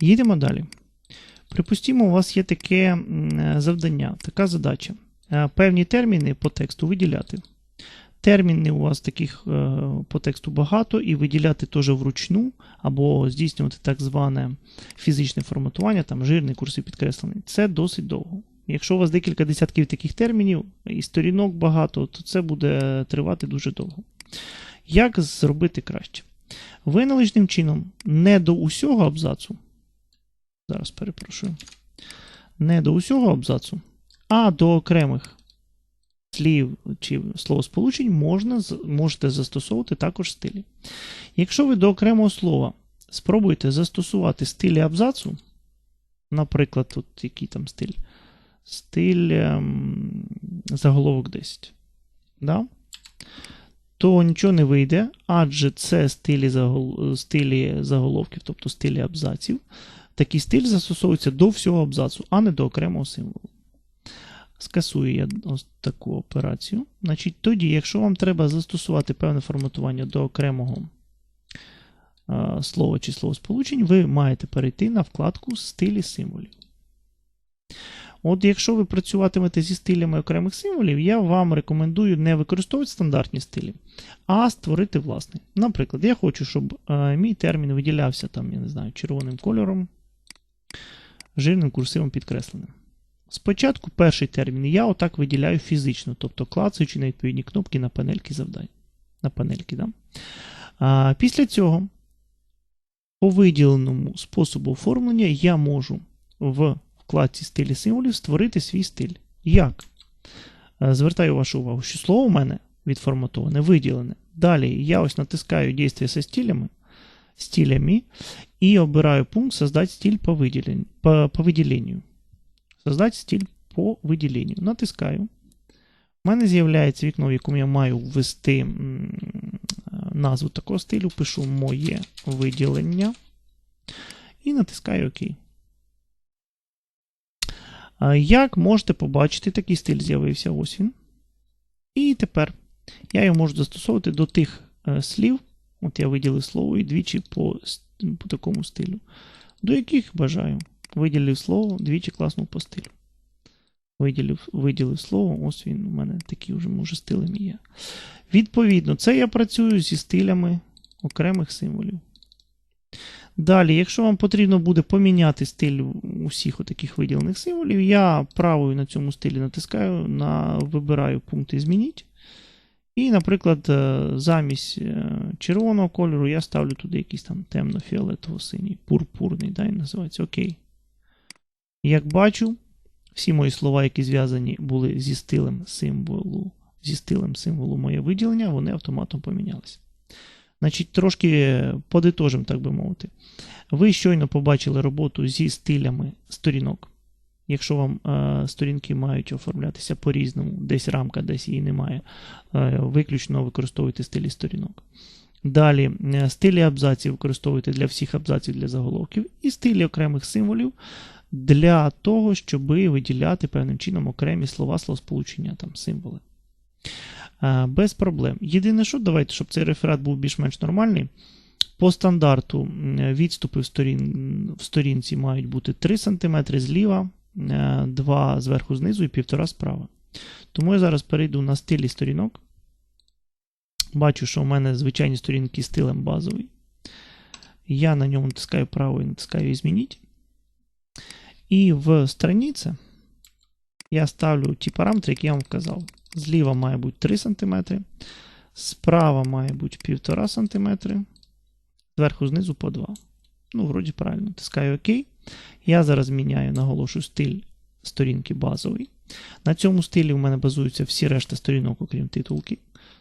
Їдемо далі. Припустімо, у вас є таке е, завдання, така задача. Е, Певні терміни по тексту виділяти. Терміни у вас таких е, по тексту багато, і виділяти теж вручну, або здійснювати так зване фізичне форматування, там жирний курсив підкреслений. Це досить довго. Якщо у вас декілька десятків таких термінів і сторінок багато, то це буде тривати дуже довго. Як зробити краще? Ви належним чином не до усього абзацу. Зараз перепрошую. Не до усього абзацу, а до окремих слів чи словосполучень можна, можете застосовувати також стилі. Якщо ви до окремого слова спробуєте застосувати стилі абзацу, наприклад, тут який там стиль? Стиль ем, заголовок 10. Да? То нічого не вийде, адже це стилі, загол... стилі заголовків, тобто стилі абзаців. Такий стиль застосовується до всього абзацу, а не до окремого символу. Скасую я ось таку операцію. Значить, тоді, якщо вам треба застосувати певне форматування до окремого е, слова чи словосполучень, ви маєте перейти на вкладку Стилі символів. От якщо ви працюватимете зі стилями окремих символів, я вам рекомендую не використовувати стандартні стилі, а створити власний. Наприклад, я хочу, щоб е, мій термін виділявся там, я не знаю, червоним кольором, жирним курсивом підкресленим. Спочатку перший термін я отак виділяю фізично, тобто клацаючи на відповідні кнопки на панельки завдань. На панельки, да? а, після цього, по виділеному способу оформлення, я можу в вкладці стилі символів створити свій стиль. Як? Звертаю вашу увагу, що слово у мене відформатоване, виділене. Далі я ось натискаю дійствия со стилями, стилями і обираю пункт Создать стиль по, выделен... по, по выделению. Создать стиль по виділенню. Натискаю. У мене з'являється вікно, в якому я маю ввести назву такого стилю. Пишу моє виділення. І натискаю ОК. Як можете побачити, такий стиль з'явився. Ось він. І тепер я його можу застосовувати до тих е, слів. От я виділив слово і двічі по, по такому стилю. До яких бажаю. Виділив слово, двічі класнув по стилю. Виділив, виділив слово, ось він у мене такий вже може стилем є. Відповідно, це я працюю зі стилями окремих символів. Далі, якщо вам потрібно буде поміняти стиль усіх отаких виділених символів, я правою на цьому стилі натискаю, на, вибираю пункти Змініть. І, наприклад, е, замість е, червоного кольору я ставлю туди якийсь там темно-фіолетово-синій, пурпурний, да, він називається Окей. Як бачу, всі мої слова, які зв'язані були зі стилем символу, зі стилем символу моє виділення, вони автоматом помінялися. Значить, трошки подитожимо, так би мовити. Ви щойно побачили роботу зі стилями сторінок. Якщо вам е, сторінки мають оформлятися по-різному, десь рамка, десь її немає, е, виключно використовуйте стилі сторінок. Далі е, стилі абзаців використовуйте для всіх абзаців для заголовків, і стилі окремих символів для того, щоб виділяти певним чином окремі слова, словосполучення, там, символи. Е, Без проблем. Єдине, що давайте, щоб цей реферат був більш-менш нормальний. По стандарту відступи в, сторін, в сторінці мають бути 3 см зліва, 2 зверху знизу і 1,5 справа. Тому я зараз перейду на стилі сторінок. Бачу, що у мене звичайні сторінки стилем базовий. Я на ньому натискаю правою, натискаю «Змініть». І в страниці я ставлю ті параметри, які я вам вказав. Зліва має бути 3 см, справа має бути 1,5 см, зверху знизу по 2. Ну, вроді правильно, натискаю ОК. Я зараз міняю, наголошую стиль сторінки базовий. На цьому стилі у мене базуються всі решта сторінок, окрім титулки.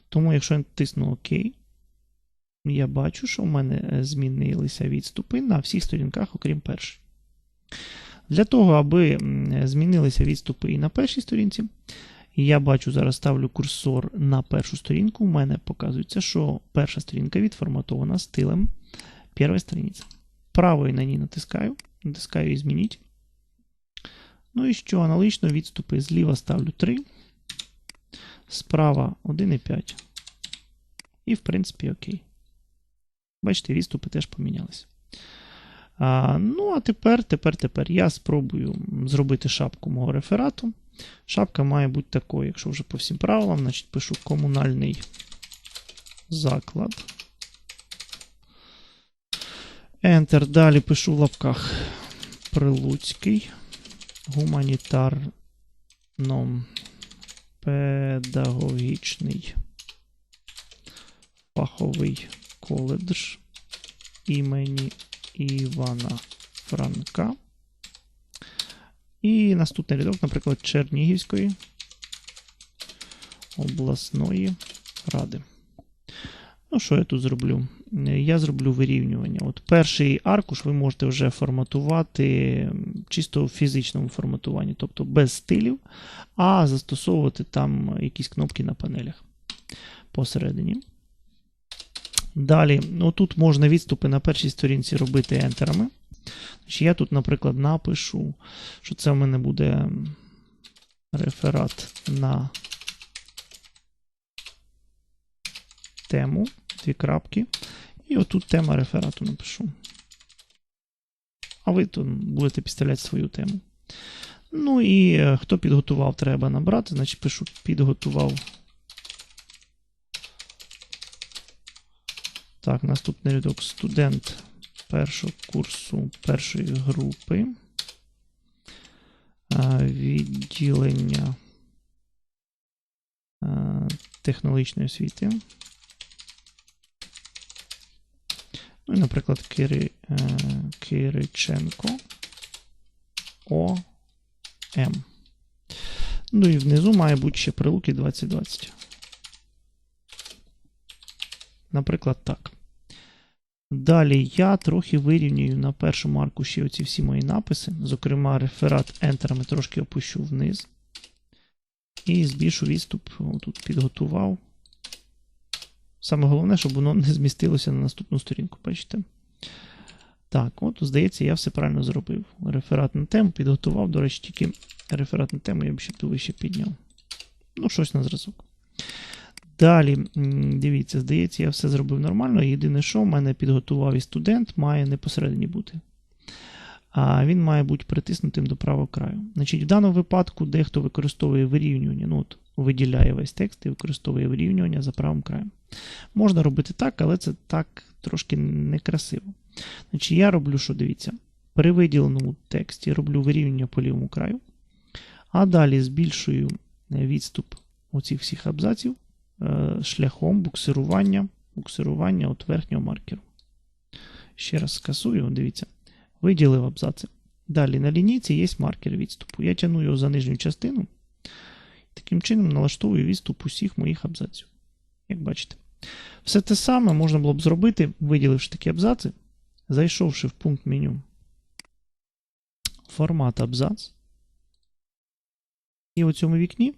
Тому, якщо я натисну ОК, я бачу, що у мене е, змінилися відступи на всіх сторінках, окрім першої. Для того, аби змінилися відступи і на першій сторінці, я бачу, зараз ставлю курсор на першу сторінку. У мене показується, що перша сторінка відформатована стилем першої страниці. Правою на ній натискаю, натискаю і змініть. Ну і що, аналогічно відступи зліва ставлю 3, справа 1,5. І, в принципі, окей. Бачите, відступи теж помінялися. А, ну, а тепер, тепер, тепер я спробую зробити шапку мого реферату. Шапка має бути такою, якщо вже по всім правилам, значить пишу комунальний заклад. Enter. Далі пишу в лапках Прилуцький. Гуманітарно-педагогічний фаховий коледж імені Івана Франка. І наступний рядок, наприклад, Чернігівської обласної ради. Ну, що я тут зроблю? Я зроблю вирівнювання. От Перший аркуш ви можете вже форматувати чисто в фізичному форматуванні, тобто без стилів, а застосовувати там якісь кнопки на панелях посередині. Далі, ну тут можна відступи на першій сторінці робити ентерами. Я тут, наприклад, напишу, що це в мене буде реферат на тему, дві крапки. І отут тема реферату напишу. А ви тут будете підставляти свою тему. Ну і е, хто підготував, треба набрати. Значить, пишу підготував. Так, наступний рядок студент першого курсу першої групи. Відділення технологічної освіти. Ну і, наприклад, Кири, Кириченко ОМ. Ну і внизу має бути ще прилуки 2020. Наприклад, так. Далі я трохи вирівнюю на першому аркуші оці всі мої написи. Зокрема, реферат ентерами трошки опущу вниз. І збільшу відступ, тут підготував. Саме головне, щоб воно не змістилося на наступну сторінку, бачите? Так, от, здається, я все правильно зробив. Реферат на тему підготував, до речі, тільки реферат на тему я б ще вище підняв. Ну, щось на зразок. Далі, дивіться, здається, я все зробив нормально. Єдине, що в мене підготував і студент, має не бути. А він має бути притиснутим до правого краю. Значить, В даному випадку дехто використовує вирівнювання, ну от виділяє весь текст і використовує вирівнювання за правим краєм. Можна робити так, але це так трошки некрасиво. Значить, Я роблю, що дивіться, при виділеному тексті роблю вирівнювання по лівому краю, а далі збільшую відступ оцих всіх абзаців Е, шляхом буксирування буксирування от верхнього маркеру. Ще раз скасую, дивіться, виділив абзаци. Далі на лінійці є маркер відступу. Я тяну його за нижню частину. Таким чином налаштовую відступ усіх моїх абзаців. Як бачите. Все те саме можна було б зробити, виділивши такі абзаци, зайшовши в пункт меню формат абзац. І у цьому вікні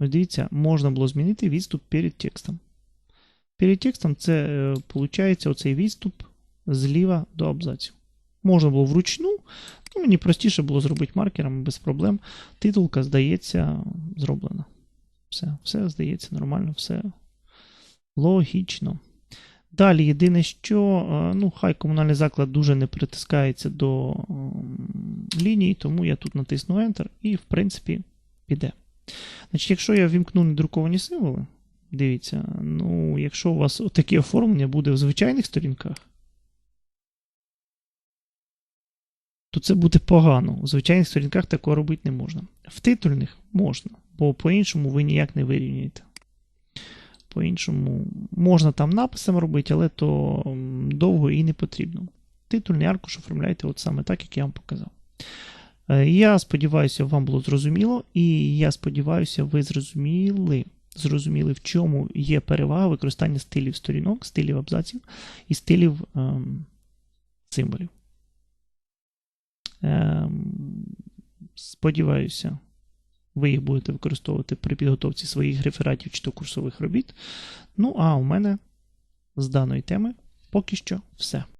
Ось дивіться, можна було змінити відступ перед текстом. Перед текстом це, виходить, е, оцей відступ зліва до абзаців. Можна було вручну, ну, мені простіше було зробити маркером без проблем. Титулка, здається, зроблена. Все, все здається нормально, все логічно. Далі, єдине, що е, ну, хай комунальний заклад дуже не притискається до лінії, тому я тут натисну Enter і, в принципі, піде. Значить, Якщо я вімкну недруковані символи, дивіться, ну, якщо у вас таке оформлення буде в звичайних сторінках, то це буде погано. У звичайних сторінках такого робити не можна. В титульних можна, бо по-іншому ви ніяк не вирівнюєте. По-іншому можна там написом робити, але то довго і не потрібно. Титульний аркуш оформляйте от саме так, як я вам показав. Е, я сподіваюся, вам було зрозуміло, і я сподіваюся, ви зрозуміли, зрозуміли, в чому є перевага використання стилів сторінок, стилів абзаців і стилів ем, символів. Ем, Сподіваюся, ви їх будете використовувати при підготовці своїх рефератів чи то курсових робіт. Ну, а у мене з даної теми поки що все.